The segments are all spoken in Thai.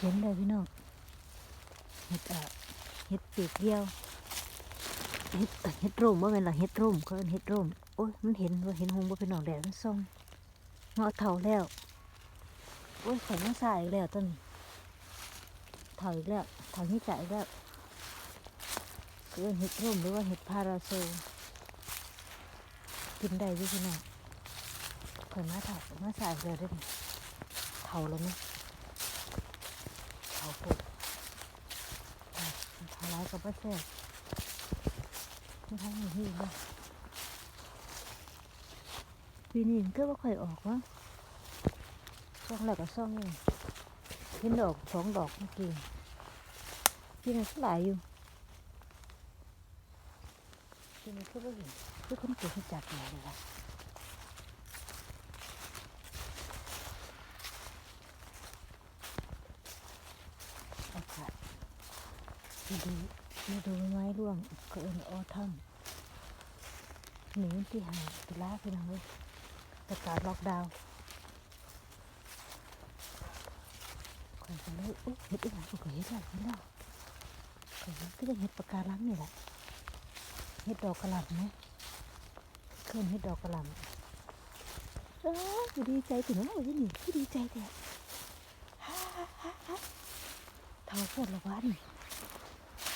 เห็นเลยพี่น้องเห็ดอะเห็ดปีกเดียวเห็ดเอ่เห็ดร่มว่าเป็นหรอเห็ดร่มเขาเอิ้นเห็ดร่มโอ้ยมันเห็นว่าเห็นหงว่าเป็นหนองแดดมันส่องเงาะเท่าแล้วโอ้ยข่อยมาสายแล้วต้นเท่าอีกแล้วเท่านี้จ่ายแล้วเกินเห็ดร่มหรือว่าเห็ดพาราโซกินได้ด้วยพี่น้องข่อยมาเท่ามาสายแล้วด้วยเท่าแล้วเนี่ยาปุดทาร้ายกับป้าแซ่บไม่ทำอย่างนี้บ้างปีนี้ก็ว่าค่อยออกวะซ่องแล้วก็ซ่องนี่เห็นดอกสองดอกเมื่อกี้ปีนี้ก็หลายอยู่ปีนี้ก็ไม่เห็นคือคนเกิดมาจากไหนเลยวะอากาศ ดูดูดูไม้ร่วงก็เอินออทัมหนีวันที่หาตุลาพี่น้องเลยประกาศล็อกดาวน์คอยกันเลยอุ๊ยเห็ดอีหยังก็เห็ดแล้วเห็ดแล้วคอยก็จะเห็ดปากการังนี่แหละเห็ดดอกกระหล่ำไหมเคลื่อนเห็ดดอกกระหล่ำเอ้ยดีใจถึงแล้วที่นี่ที่ดีใจแท้ฮ่าฮ่าฮ่าฮ่าเท่าโพดละวัน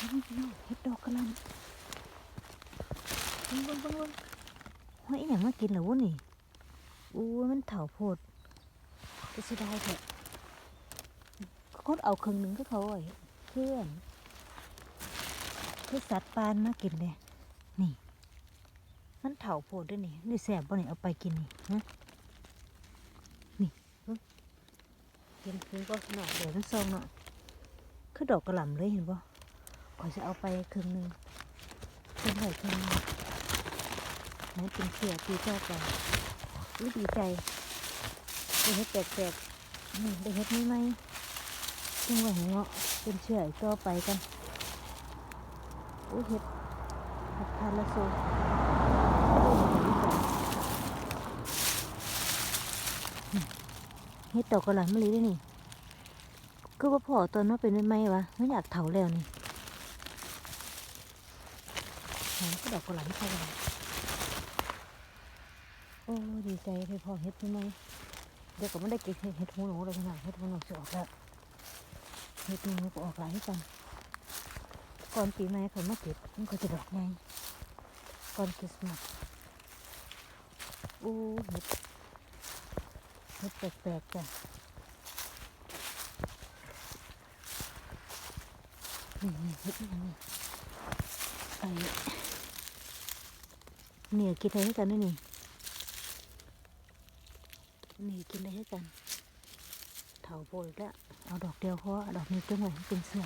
เฮ้ยพี่น้องเห็ดดอกกระหล่ำบิ่งบิ่งบิ่งบิ่งเฮ้ยอหย่างมากินเหรอวะนี่อู้มันเถ่าโพดจะเสียดายเถอะก็เอาครึ่งหนึ่งก็เขาไอ้เพื่อนคือสัตว์ปานมากินเลยนี่ มันเถ่าโพดด้วยนี่นี่แสบบ่นี่เอาไปกินนี่ฮะนี่เกินคือก็หน่อยเดี๋ยวมันซองเนาะคือดอกกระหล่ำเลยเห็นบ่ ขอจะเอาไปครึ่งหนึ่งครึ่งไหนครึ่งหนึงนั่นเป็นเสือตีเจ้าไปอุ๊ยดีใจได้เฮ็ดแปลกๆนี่ได้เฮ็ดนี่ไหมซึ่งว่าหัวเป็นเชื่ออีกต่อไปกันโอ้เฮ็ดเฮ็ดพาราโซ่เฮ็ดดอกกระหล่ำมะลิได้นี่ก็ว่าพอตอนนั้นเป็นไม่ไหมวะไม่อยากเถาแล้วนี่ห อมก็ดอกกระหล่ำไม่ใช่กระหล่ำโอ้ดีใจที่พอเฮ็ดไม่ไหมเดี๋ยวก็ไม่ได้เก็บเฮ็ดหูหนูเลยขนาดเฮ็ดหูหนูจะออกแล้วเฮ็ดหูหนูก็ออกหลายกันก่อนปีใหม่เขามาเก็บมันก็จะดอกไงก่อนคริสต์มาสโอ้เห็ดเห็ดแปลกๆจ้ะนี่นี่เห็ดนี่นี่ไอ้ เนี่ยกินอะไรให้กันด้วยนี่นี่กินอะไรให้กันเถาโบยแล้วเอาดอกเดียวเพราะดอกนี้จังหวะเป็นเสือ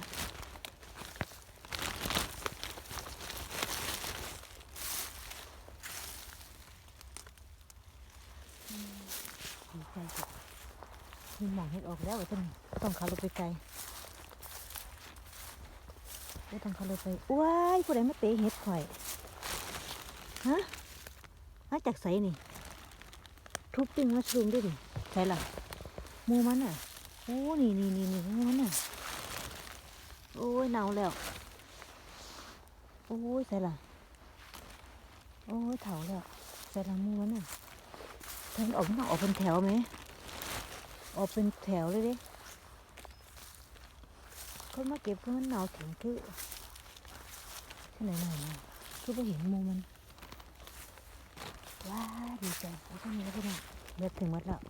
มีหมองเห็ดออกแล้วต้องต้องขับรถไปไกลไม่ต้องขับรถไปว้ายผู้ใดมาเตะเห็ดข่อยฮะ มาจากไสนี่ ทุบปิ้งมาชรุมด้วยดิใช่ละมูมันอะ โอ้ นี่นี่นี่นี่มูมันอะ โอ้ยเน่าแล้ว โอ้ยใส่ละโอ้ยเถาแล้วใส่ละมูมันอะเพิ่นออกมาออกเป็นแถวไหม ออกเป็นแถวเลยดิคนมาเก็บเพื่อนหนาวถึงคือที่ไหนหน่อยนะคือพอเห็นมูมัน ว้าดีใจแล้วก็มีแล้วก็เนี่ยเลือดถึงหมดแล้ว